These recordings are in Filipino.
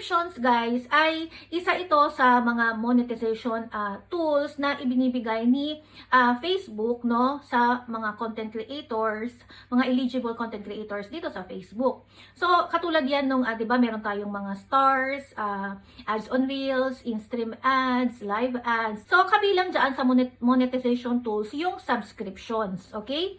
subscriptions guys ay isa ito sa mga monetization ah, tools na ibinibigay ni ah, Facebook no sa mga content creators, mga eligible content creators dito sa Facebook. So katulad yan nung ah, 'di ba meron tayong mga stars, ah, ads on reels, in-stream ads, live ads. So kabilang diyan sa monet- monetization tools yung subscriptions, okay?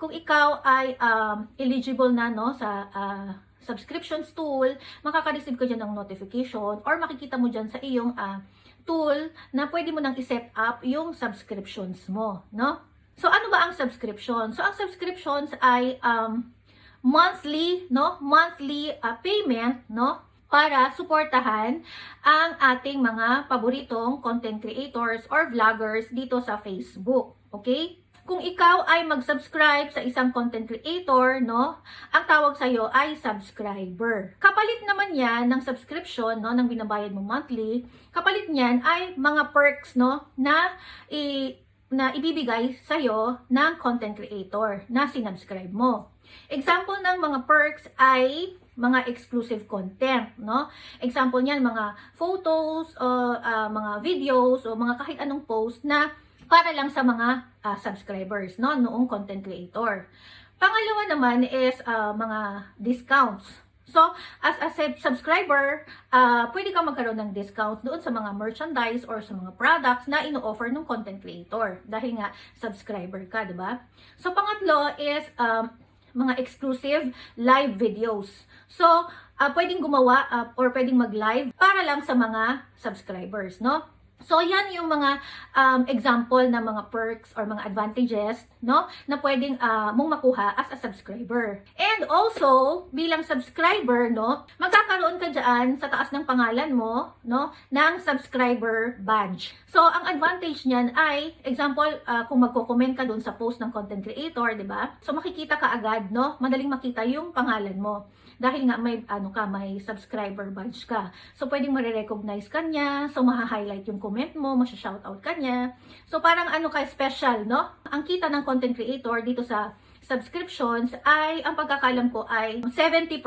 Kung ikaw ay um, eligible na no sa ah, subscriptions tool, makaka-receive ka dyan ng notification or makikita mo dyan sa iyong ah, tool na pwede mo nang i-set up yung subscriptions mo, no? So, ano ba ang subscription? So, ang subscriptions ay um, monthly, no? Monthly ah, payment, no? Para suportahan ang ating mga paboritong content creators or vloggers dito sa Facebook. Okay? Kung ikaw ay mag-subscribe sa isang content creator, no, ang tawag sa iyo ay subscriber. Kapalit naman 'yan ng subscription, no, ng binabayad mo monthly. Kapalit niyan ay mga perks, no, na i na ibibigay sa iyo ng content creator na sinubscribe mo. Example ng mga perks ay mga exclusive content, no? Example niyan mga photos o ah, mga videos o mga kahit anong post na para lang sa mga ah, subscribers, no? Noong content creator. Pangalawa naman is ah, mga discounts. So, as a sub- subscriber, ah, pwede kang magkaroon ng discount doon sa mga merchandise or sa mga products na ino-offer ng content creator. Dahil nga, subscriber ka, di ba? So, pangatlo is um, mga exclusive live videos. So, ah, pwedeng gumawa ah, or pwedeng mag-live para lang sa mga subscribers, no? So, yan yung mga um, example ng mga perks or mga advantages, no? Na pwedeng ah, mong makuha as a subscriber. And also, bilang subscriber, no? Magkakaroon ka dyan sa taas ng pangalan mo, no? Ng subscriber badge. So, ang advantage niyan ay, example, ah, kung magko-comment ka dun sa post ng content creator, di ba? So, makikita ka agad, no? Madaling makita yung pangalan mo dahil nga may ano ka may subscriber badge ka. So pwedeng mare-recognize ka niya, so maha-highlight yung comment mo, masha-shoutout ka niya. So parang ano ka special, no? Ang kita ng content creator dito sa subscriptions ay ang pagkakalam ko ay 70%.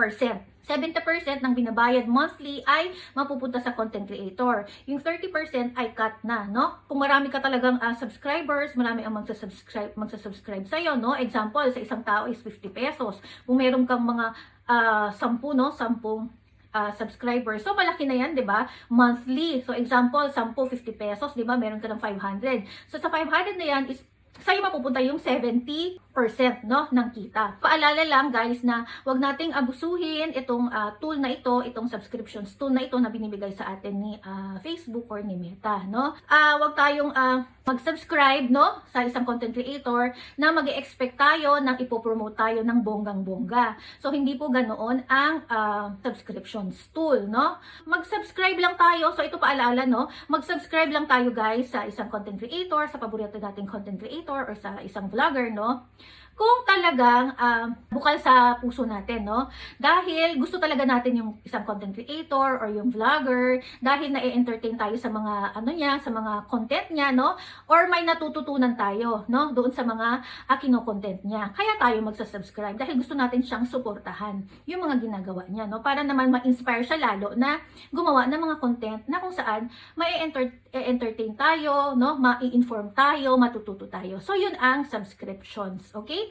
70% ng binabayad monthly ay mapupunta sa content creator. Yung 30% ay cut na, no? Kung marami ka talagang ah, subscribers, marami ang magsasubscribe, magsasubscribe sa'yo, no? Example, sa isang tao is 50 pesos. Kung meron kang mga ah, 10, no? 10 ah, subscribers. So, malaki na yan, di ba? Monthly. So, example, 10, 50 pesos, di ba? Meron ka ng 500. So, sa 500 na yan is sa'yo mapupunta yung 70% no, ng kita. Paalala lang guys na wag nating abusuhin itong ah, tool na ito, itong subscriptions tool na ito na binibigay sa atin ni ah, Facebook or ni Meta. No? Ah, wag tayong ah, mag-subscribe no, sa isang content creator na mag expect tayo nang ipopromote tayo ng bonggang-bongga. So hindi po ganoon ang ah, subscriptions tool. No? Mag-subscribe lang tayo. So ito paalala no, mag-subscribe lang tayo guys sa isang content creator, sa paborito nating content creator or sa isang vlogger, no? Kung talagang um, bukal sa puso natin, no? Dahil gusto talaga natin yung isang content creator or yung vlogger, dahil na-entertain tayo sa mga ano niya, sa mga content niya, no? Or may natututunan tayo, no? Doon sa mga uh, kino-content niya. Kaya tayo magsa-subscribe dahil gusto natin siyang suportahan yung mga ginagawa niya, no? Para naman ma-inspire siya lalo na gumawa ng mga content na kung saan may entertain tayo, no? Ma-inform tayo, matututo tayo. So, yun ang subscriptions, okay?